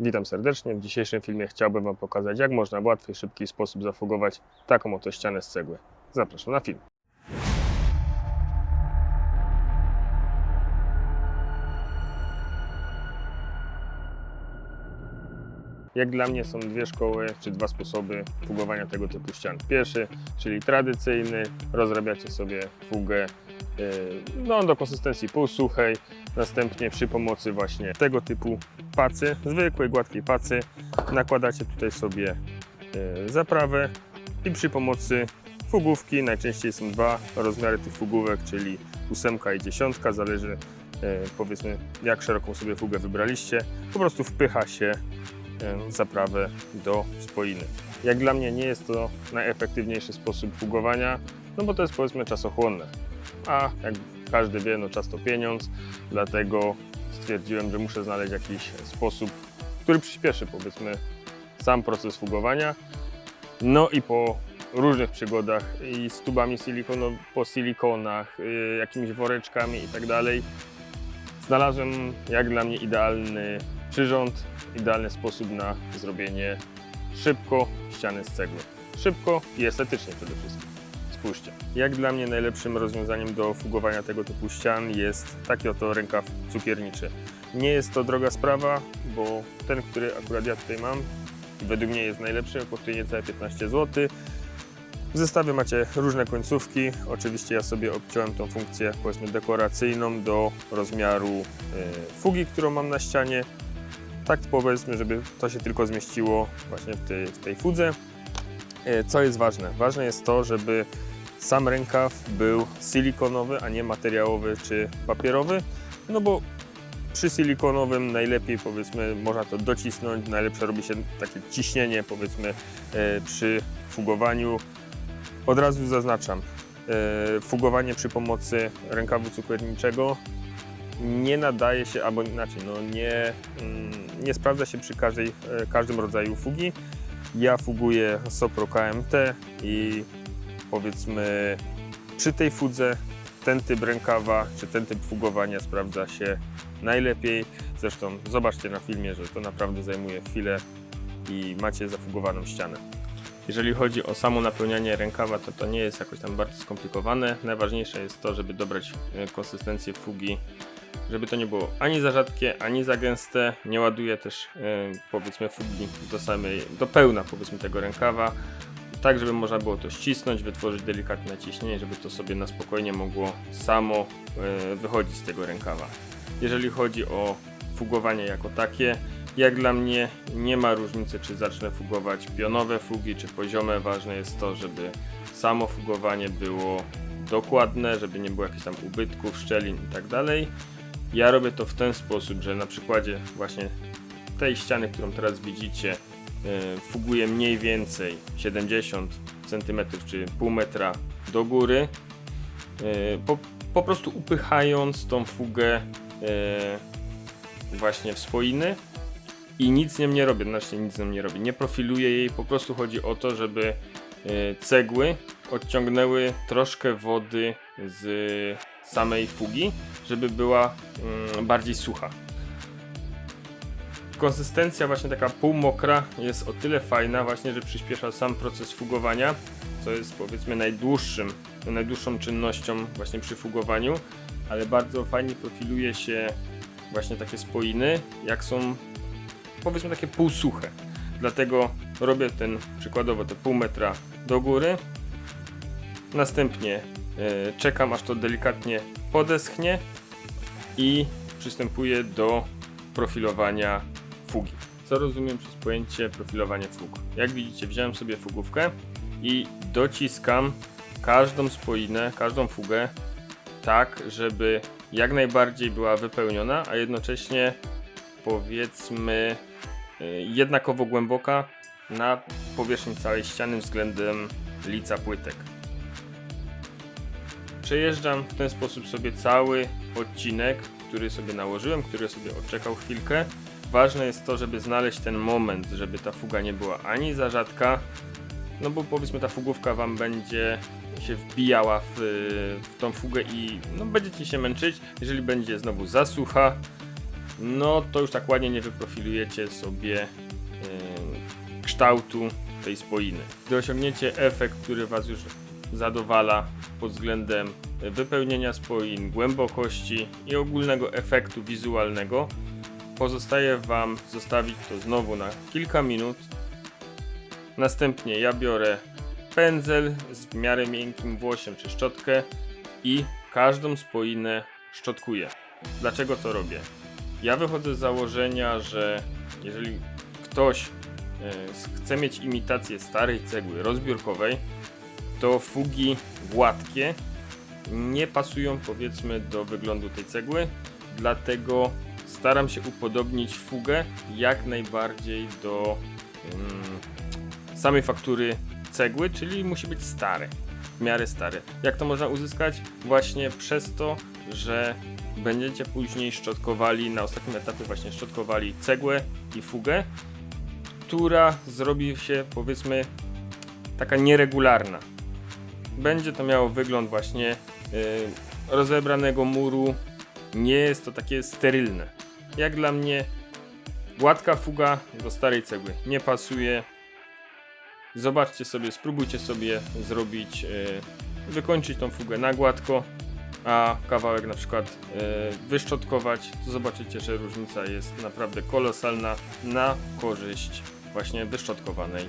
Witam serdecznie. W dzisiejszym filmie chciałbym Wam pokazać, jak można w łatwy i szybki sposób zafugować taką oto ścianę z cegły. Zapraszam na film. Jak dla mnie są dwie szkoły, czy dwa sposoby fugowania tego typu ścian. Pierwszy, czyli tradycyjny, rozrabiacie sobie fugę yy, no, do konsystencji półsuchej, następnie przy pomocy właśnie tego typu pacy, zwykłej, gładkiej pacy, nakładacie tutaj sobie yy, zaprawę i przy pomocy fugówki, najczęściej są dwa rozmiary tych fugówek, czyli ósemka i dziesiątka, zależy yy, powiedzmy jak szeroką sobie fugę wybraliście, po prostu wpycha się e, zaprawę do spoiny. Jak dla mnie nie jest to najefektywniejszy sposób fugowania, no bo to jest powiedzmy czasochłonne. A jak każdy wie, no czas to pieniądz, dlatego stwierdziłem, że muszę znaleźć jakiś sposób, który przyspieszy powiedzmy sam proces fugowania. No i po różnych przygodach i z tubami silikono, po silikonach, y, jakimiś woreczkami i tak dalej, znalazłem jak dla mnie idealny przyrząd, idealny sposób na zrobienie szybko ściany z cegły. Szybko i estetycznie przede wszystkim. Spójrzcie. Jak dla mnie najlepszym rozwiązaniem do fugowania tego typu ścian jest taki oto rękaw cukierniczy. Nie jest to droga sprawa, bo ten, który akurat ja tutaj mam, według mnie jest najlepszy, kosztuje niecałe 15 zł. W zestawie macie różne końcówki. Oczywiście ja sobie obciąłem tą funkcję powiedzmy dekoracyjną do rozmiaru e, fugi, którą mam na ścianie. Tak powiedzmy, żeby to się tylko zmieściło właśnie w tej, w tej fudze. E, Co jest ważne? Ważne jest to, żeby sam rękaw był silikonowy, a nie materiałowy czy papierowy, no bo przy silikonowym najlepiej powiedzmy można to docisnąć, najlepsze robi się takie ciśnienie powiedzmy e, przy fugowaniu. Od razu zaznaczam, e, fugowanie przy pomocy rękawu cukierniczego nie nadaje się, albo inaczej, no nie, mm, nie sprawdza się przy każdej, e, każdym rodzaju fugi. Ja fuguję Sopro KMT i powiedzmy przy tej fudze ten typ rękawa czy ten typ fugowania sprawdza się najlepiej. Zresztą zobaczcie na filmie, że to naprawdę zajmuje chwilę i macie zafugowaną ścianę. Jeżeli chodzi o samo napełnianie rękawa, to to nie jest jakoś tam bardzo skomplikowane. Najważniejsze jest to, żeby dobrać e, konsystencję fugi, żeby to nie było ani za rzadkie, ani za gęste. Nie ładuję też e, powiedzmy fugi do samej, do pełna powiedzmy tego rękawa, tak żeby można było to ścisnąć, wytworzyć delikatne naciśnienie, żeby to sobie na spokojnie mogło samo e, wychodzić z tego rękawa. Jeżeli chodzi o fugowanie jako takie, jak dla mnie nie ma różnicy, czy zacznę fugować pionowe fugi, czy poziome. Ważne jest to, żeby samo fugowanie było dokładne, żeby nie było jakichś tam ubytków, szczelin i tak. Ja robię to w ten sposób, że na przykładzie właśnie tej ściany, którą teraz widzicie, e, fuguję mniej więcej 70 cm czy pół metra do góry. E, Po, po prostu upychając tą fugę e, właśnie w spoiny i nic z nią nie robię, znaczy nic z nią nie robię, nie profiluję jej, po prostu chodzi o to, żeby cegły odciągnęły troszkę wody z samej fugi, żeby była mm, bardziej sucha. Konsystencja właśnie taka półmokra jest o tyle fajna właśnie, że przyspiesza sam proces fugowania, co jest powiedzmy najdłuższym, najdłuższą czynnością właśnie przy fugowaniu, ale bardzo fajnie profiluje się właśnie takie spoiny, jak są powiedzmy takie półsuche. Dlatego robię ten przykładowo te pół metra do góry. Następnie e, czekam aż to delikatnie podeschnie i przystępuję do profilowania fugi. Co rozumiem przez pojęcie profilowanie fug? Jak widzicie, wziąłem sobie fugówkę i dociskam każdą spoinę, każdą fugę tak, żeby jak najbardziej była wypełniona, a jednocześnie powiedzmy y, jednakowo głęboka na powierzchni całej ściany względem lica płytek. Przejeżdżam w ten sposób sobie cały odcinek, który sobie nałożyłem, który sobie odczekał chwilkę. Ważne jest to, żeby znaleźć ten moment, żeby ta fuga nie była ani za rzadka, no bo powiedzmy ta fugówka wam będzie się wbijała w, w tą fugę i no, będziecie się męczyć. Jeżeli będzie znowu za sucha, no to już tak ładnie nie wyprofilujecie sobie e, kształtu tej spoiny. Gdy osiągniecie efekt, który Was już zadowala pod względem wypełnienia spoin, głębokości i ogólnego efektu wizualnego, pozostaje Wam zostawić to znowu na kilka minut. Następnie ja biorę pędzel z w miarę miękkim włosiem czy szczotkę i każdą spoinę szczotkuję. Dlaczego to robię? Ja wychodzę z założenia, że jeżeli ktoś e, chce mieć imitację starej cegły rozbiórkowej, to fugi gładkie nie pasują powiedzmy do wyglądu tej cegły, dlatego staram się upodobnić fugę jak najbardziej do mm, samej faktury cegły, czyli musi być stare, w miarę stare. Jak to można uzyskać? Właśnie przez to, że będziecie później szczotkowali, na ostatnim etapie właśnie szczotkowali cegłę i fugę, która zrobi się powiedzmy taka nieregularna. Będzie to miało wygląd właśnie y, rozebranego muru. Nie jest to takie sterylne. Jak dla mnie gładka fuga do starej cegły nie pasuje. Zobaczcie sobie, spróbujcie sobie zrobić, y, wykończyć tą fugę na gładko, a kawałek na przykład y, wyszczotkować, to zobaczycie, że różnica jest naprawdę kolosalna na korzyść właśnie wyszczotkowanej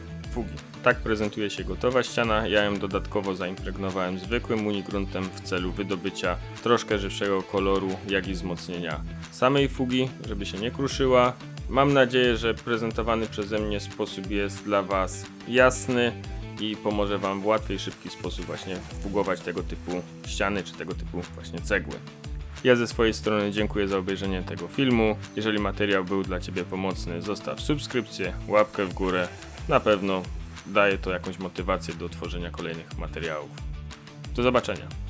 Tak prezentuje się gotowa ściana. Ja ją dodatkowo zaimpregnowałem zwykłym unigruntem w celu wydobycia troszkę żywszego koloru, jak i wzmocnienia samej fugi, żeby się nie kruszyła. Mam nadzieję, że prezentowany przeze mnie sposób jest dla Was jasny i pomoże Wam w łatwy i szybki sposób właśnie fugować tego typu ściany czy tego typu właśnie cegły. Ja ze swojej strony dziękuję za obejrzenie tego filmu. Jeżeli materiał był dla Ciebie pomocny, zostaw subskrypcję, łapkę w górę. Na pewno daje to jakąś motywację do tworzenia kolejnych materiałów. Do zobaczenia.